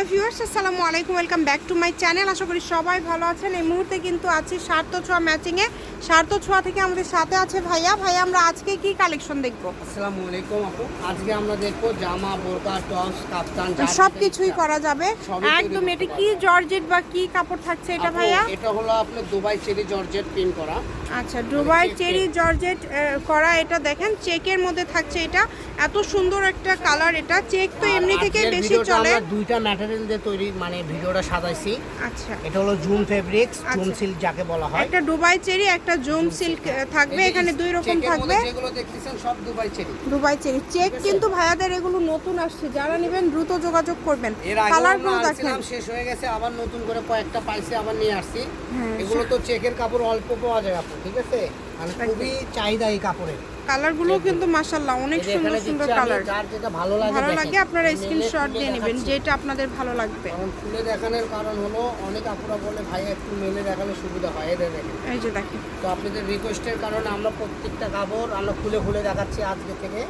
Hello viewers আসসালামু আলাইকুম welcome back to my channel. আশা করি সবাই ভালো আছেন। এই মুহূর্তে কিন্তু আছি সার্থ ছোঁয়া ম্যাচিংয়ে সার্থ ছোঁয়া থেকে আমাদের সাথে আছে ভাইয়া। ভাইয়া আমরা আজকে কি কালেকশন দেখব? আসসালামু আলাইকুম আপু। আজকে আমরা দেখব জামা বোরকা টপস কাপ্তান যার সব কিছুই করা যাবে। একদম এটা কি জর্জেট বা কি কাপড় থাকছে এটা ভাইয়া? এটা হলো আপনার দুবাই চেরি জর্জেট প্রিন্ট করা। আচ্ছা দুবাই চেরি জর্জেট করা। এটা দেখেন চেকের মধ্যে থাকছে এটা। এত সুন্দর একটা কালার এটা চেক তো এমনি থেকে বেশি চলে। দুইটা ম্যাটেরিয়াল দিয়ে তৈরি মানে ভিডিওটা সাজাইছি। আচ্ছা। এটা হলো জুম ফেব্রিক্স জুম। সিল্ক যাকে বলা হয়। একটা দুবাই চেরি একটা জুম সিল্ক থাকবে এখানে দুই রকম থাকবে। যেগুলো দেখতেছেন সব Dubai cherry Dubai cherry check কিন্তু ভাইয়াদের এগুলো নতুন আসছে। যারা নেবেন দ্রুত যোগাযোগ করবেন। কালারগুলো আমরা দেখেন শেষ হয়ে গেছে আবার নতুন করে কয়েকটা পাইছি আবার নিয়ে আসছি। হ্যাঁ, এগুলো তো চেকের কাপড় অল্প পাওয়া যায় আপু ঠিক আছে? মানে খুবই চাহিদা এই কাপড়ের। কালারগুলো কিন্তু মাশাআল্লাহ অনেক সুন্দর সুন্দর কালার যার যেটা ভালো লাগে ভালো লাগে আপনারা স্ক্রিনশট দিয়ে নেবেন। যেটা আপনাদের ভালো লাগবে। কারণ খুলে দেখানোর কারণ হলো অনেক আপুরা বলে ভাই একটু মেলে দেখালে সুবিধা হয়। এদের দেখেন। এই যে দেখেন। তো আপনাদের রিকোয়েস্টের কারণে আমরা প্রত্যেকটা কাপড় আমরা খুলে খুলে দেখাচ্ছি আজকে থেকে।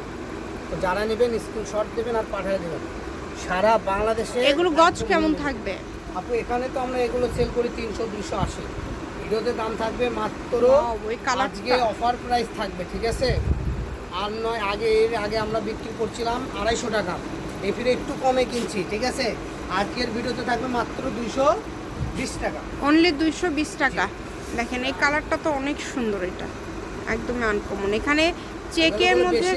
তো যারা নেবেন স্ক্রিনশট দেবেন আর পাঠিয়ে দেবেন। সারা বাংলাদেশে এগুলো গজ কেমন থাকবে? আপু এখানে তো আমরা এগুলো সেল করি তিনশো দুশো আশি। ভিডিওতে দাম থাকবে মাত্র ওই কালার আজকে অফার প্রাইস থাকবে ঠিক আছে? আর নয় আগে এর আগে আমরা বিক্রি করছিলাম আড়াইশো টাকা। এই ফিরে একটু কমে কিনছি ঠিক আছে? আজকের ভিডিওতে থাকবে মাত্র দুইশো বিশ টাকা। অনলি দুইশো বিশ টাকা। দেখেন এই কালারটা তো অনেক সুন্দর এটা। একদমই আনকমন এখানে চেকের মধ্যে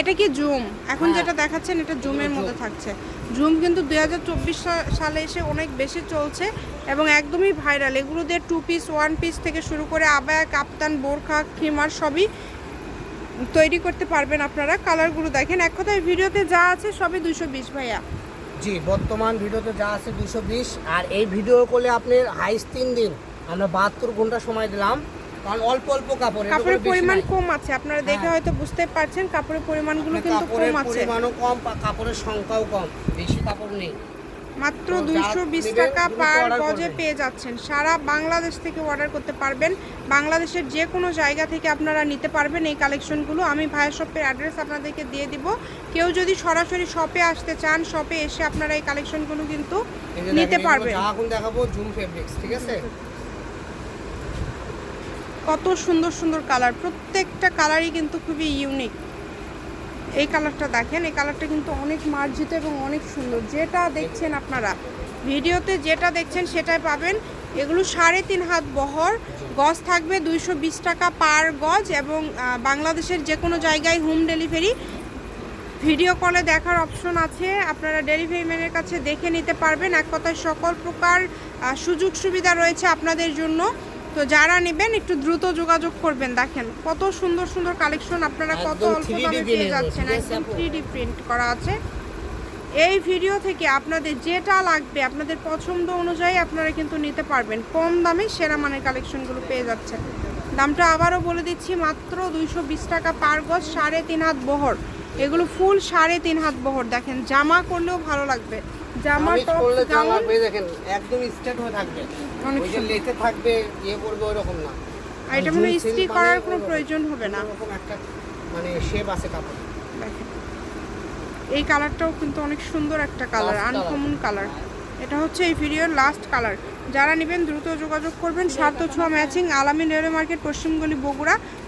এটা কি জুম এখন হ্যাঁ। যেটা দেখাচ্ছেন এটা জুমের মধ্যে থাকছে। জুম কিন্তু দু হাজার চব্বিশ সালে এসে অনেক বেশি চলছে এবং একদমই ভাইরাল এগুলো দিয়ে টু পিস ওয়ান পিস থেকে শুরু করে আবায়া কাপ্তান বোরখা খিমার সবই তৈরি করতে পারবেন আপনারা। কালারগুলো দেখেন। এক কথায় ভিডিওতে যা আছে সবই দুশো বিশ ভাইয়া। জি বর্তমান ভিডিওতে যা আছে দুশো বিশ। আর এই ভিডিও করলে আপনার হাইস তিন দিন। আমরা বাহাত্তর ঘণ্টা সময় দিলাম। কারণ অল্প অল্প কাপড় কাপড়ের পরিমাণ কম আছে আপনারা দেখে হ্যাঁ। হয়তো বুঝতে পারছেন কাপড়ের পরিমাণগুলো কিন্তু কম আছে। পরিমাণও কম কাপড়ের সংখ্যাও কম বেশি কাপড় নেই। মাত্র দুইশো বিশ টাকা পার গজে পেয়ে যাচ্ছেন। সারা বাংলাদেশ থেকে অর্ডার করতে পারবেন। বাংলাদেশের যে কোনো জায়গা থেকে আপনারা নিতে পারবেন এই কালেকশনগুলো আমি ভাইয়ের শপের অ্যাড্রেস আপনাদেরকে দিয়ে দিব। কেউ যদি সরাসরি শপে আসতে চান শপে এসে আপনারা এই কালেকশনগুলো কিন্তু নিতে পারবেন। দেখাবো জুম ফেব্রিক্স ঠিক আছে? কত সুন্দর সুন্দর কালার। প্রত্যেকটা কালারই কিন্তু খুবই ইউনিক এই কালারটা দেখেন, এই কালারটা কিন্তু অনেক মার্জিত এবং অনেক সুন্দর। যেটা দেখছেন আপনারা, ভিডিওতে যেটা দেখছেন সেটাই পাবেন। এগুলো সাড়ে তিন হাত বহর, গজ থাকবে দুইশো বিশ টাকা পার গজ এবং বাংলাদেশের যে কোনো জায়গায় হোম ডেলিভারি ভিডিও কলে দেখার অপশন আছে, আপনারা ডেলিভারি ম্যানের কাছে দেখে নিতে পারবেন। এক কথায় সকল প্রকার সুযোগ সুবিধা রয়েছে আপনাদের জন্য। তো যারা নেবেন একটু দ্রুত যোগাযোগ করবেন। দেখেন কত সুন্দর সুন্দর কালেকশন আপনারা কত অল্প দামে পেয়ে যাচ্ছেন। একদম থ্রি ডি প্রিন্ট করা আছে। এই ভিডিও থেকে আপনাদের যেটা লাগবে আপনাদের পছন্দ অনুযায়ী আপনারা কিন্তু নিতে পারবেন। কম দামে সেরা মানের কালেকশনগুলো পেয়ে যাচ্ছেন। দামটা আবারও বলে দিচ্ছি মাত্র দুইশো বিশ টাকা পার গজ সাড়ে তিন হাত বহর। এগুলো ফুল সাড়ে তিন হাত বহর দেখেন জামা করলেও ভালো লাগবে। জামা টপ জামা দেখেন একদম স্ট্রেট হয়ে থাকবে। ওই যে। লেতে থাকবে ইয়ে করবে ওই রকম না। আর এটা মনে সিল্ক ইস্ত্রি মানে করার কোনো প্রয়োজন হবে না। ওরকম একটা মানে শেপ আছে কাপড় এই কালারটাও কিন্তু অনেক সুন্দর একটা কালার আনকমন কালার এটা হচ্ছে এই ভিডিওর লাস্ট কালার যারা নেবেন দ্রুত যোগাযোগ করবেন। স্বার্থ ছোঁয়া matching Alamin railway market পশ্চিমগলি Bogura.